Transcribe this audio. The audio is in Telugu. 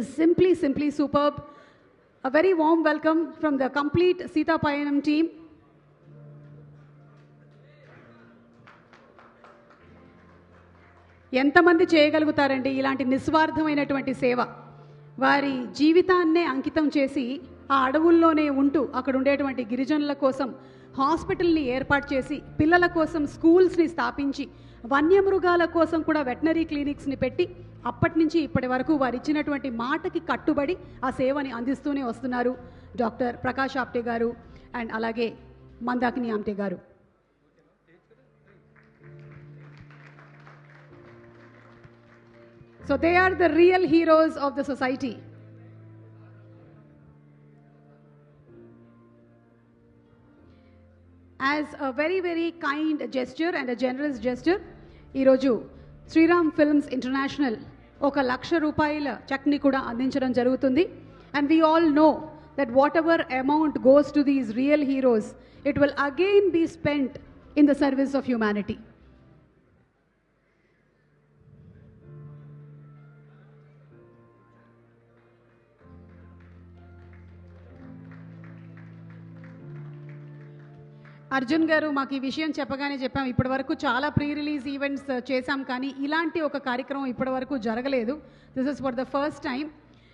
is simply, simply superb. A very warm welcome from the complete Sita Payanam team. ఎంతమంది చేయగలుగుతారండి ఇలాంటి నిస్వార్థమైనటువంటి సేవ వారి జీవితాన్నే అంకితం చేసి ఆ అడవుల్లోనే ఉంటూ అక్కడ ఉండేటువంటి గిరిజనుల కోసం హాస్పిటల్ని ఏర్పాటు చేసి పిల్లల కోసం స్కూల్స్ని స్థాపించి వన్యమృగాల కోసం కూడా వెటనరీ క్లినిక్స్ని పెట్టి అప్పటి నుంచి ఇప్పటి వరకు వారు ఇచ్చినటువంటి మాటకి కట్టుబడి ఆ సేవని అందిస్తూనే వస్తున్నారు డాక్టర్ ప్రకాష్ ఆప్టే గారు అండ్ అలాగే మందాకిని ఆమ్టే గారు. So they are the real heroes of the society as a very very kind gesture and a generous gesture, ఈరోజు శ్రీరామ్ ఫిల్మ్స్ ఇంటర్నేషనల్ ఒక లక్ష రూపాయల చెక్ని కూడా అందించడం జరుగుతుంది. And we all know that whatever amount goes to these real heroes it will again be spent in the service of humanity Arjun గారు మాకు ఈ విషయం చెప్పగానే చెప్పాం. ఇప్పటి వరకు చాలా ప్రీ రిలీజ్ ఈవెంట్స్ చేశాం కానీ ఇలాంటి ఒక కార్యక్రమం ఇప్పటి వరకు జరగలేదు. This is for the first time